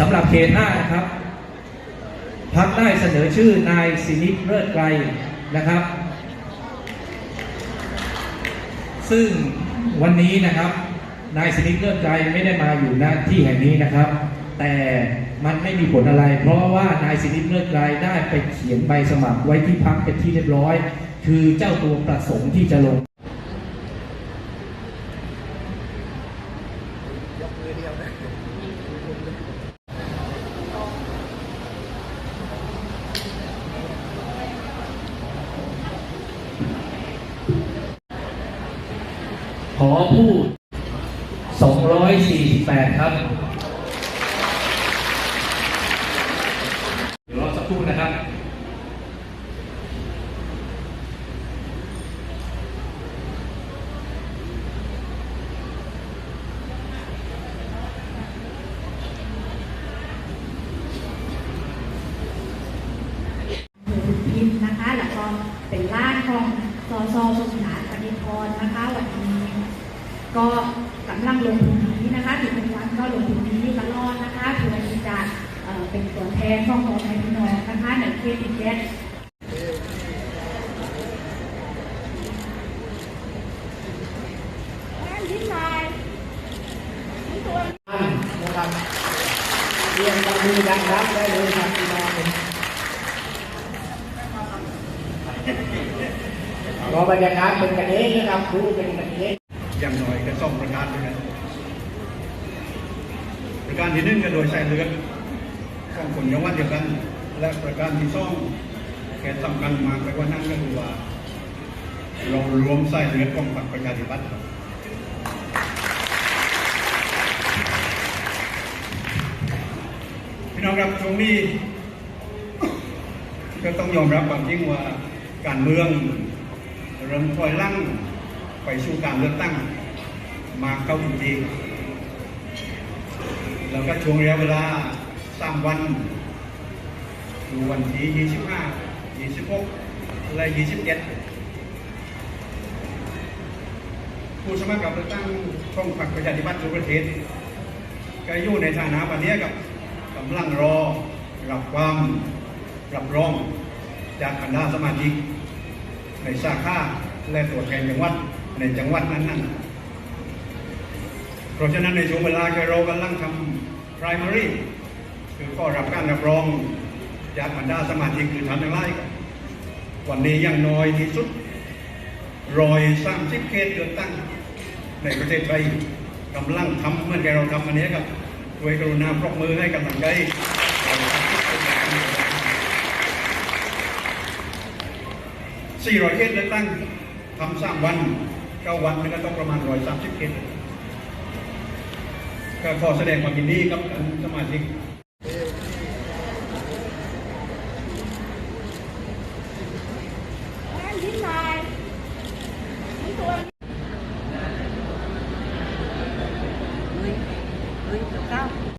สำหรับเขตห้านะครับพักได้เสนอชื่อนายสินิเลิศไกรนะครับ ซึ่งวันนี้นะครับ นายสินิเลิศไกรไม่ได้มาอยู่หน้าที่แห่งนี้นะครับ แต่มันไม่มีผลอะไร เพราะว่านายสินิเลิศไกรได้ไปเขียนใบสมัครไว้ที่พักเป็นที่เรียบร้อย คือเจ้าตัวประสงค์ที่จะลง ขอพูด 248 ครับเดี๋ยวรอสักครู่นะครับ พิมพ์นะคะแล้วก็เป็นร่างของซอซอสมฐาปณิพรนะคะวัน ก็กำลังลงพื้นที่นะคะถึงเป็นวันก็ลงพื้นที่ตลอดนะคะเพื่อที่จะเป็นตัวแทนของพ่อแม่พี่น้องนะคะในเขตดินแดนนะครับเรียนกับมือดังๆได้เลยครับพี่น้องรอบรรยากาศเป็นกันเองนะครับครูเป็นกันเอง อย่างน้อยก็สองประการด้วยกันประการที่หนึ่งก็โดยใส่เลือดของคนจังวัดเดียวกัน และประการที่สองแค่สำคัญมากไปกว่านั้นก็คือว่า เรารวมใส่เลือดของพรรคประชาธิปัตย์ครับพี่น้องครับตรงนี้ก็ต้องยอมรับความจริงว่าการเมืองเริ่มคอยลั่ง ไปสู่การเลือกตั้งมาเข้าจริงๆแล้วก็ช่วงระยะเวลาสามวันคือวันที่ 25 26 และ 27 ผู้สมัครกับเลือกตั้งช่องพรรคประชาธิปัตย์ทั่วประเทศก็อยู่ในฐานะวันนี้กับกำลังรอรับความรับรองจากคณะสมาชิกในสาขาและตัวแทนจังหวัด ในจังหวัดนั้นๆเพราะฉะนั้นในช่วงเวลาที่เรากำลังทำ primary คือข้อรับการรับรองจากบรรดาสมาชิกคือทำทั้งหลายวันนี้ยังน้อยที่สุดรอยสร้างสิบเขตเลือกตั้ง ในประเทศไทยกำลังทำเหมื่อนกับเราทำอันนี้ครับด้วยกรุณาปรบมือให้กำลังใจ400เขตเลือกตั้งทำสร้ามวัน เก้าวันมันก็ต้องประมาณ130เขตก็ขอแสดงความยินดีกับท่านสมาชิก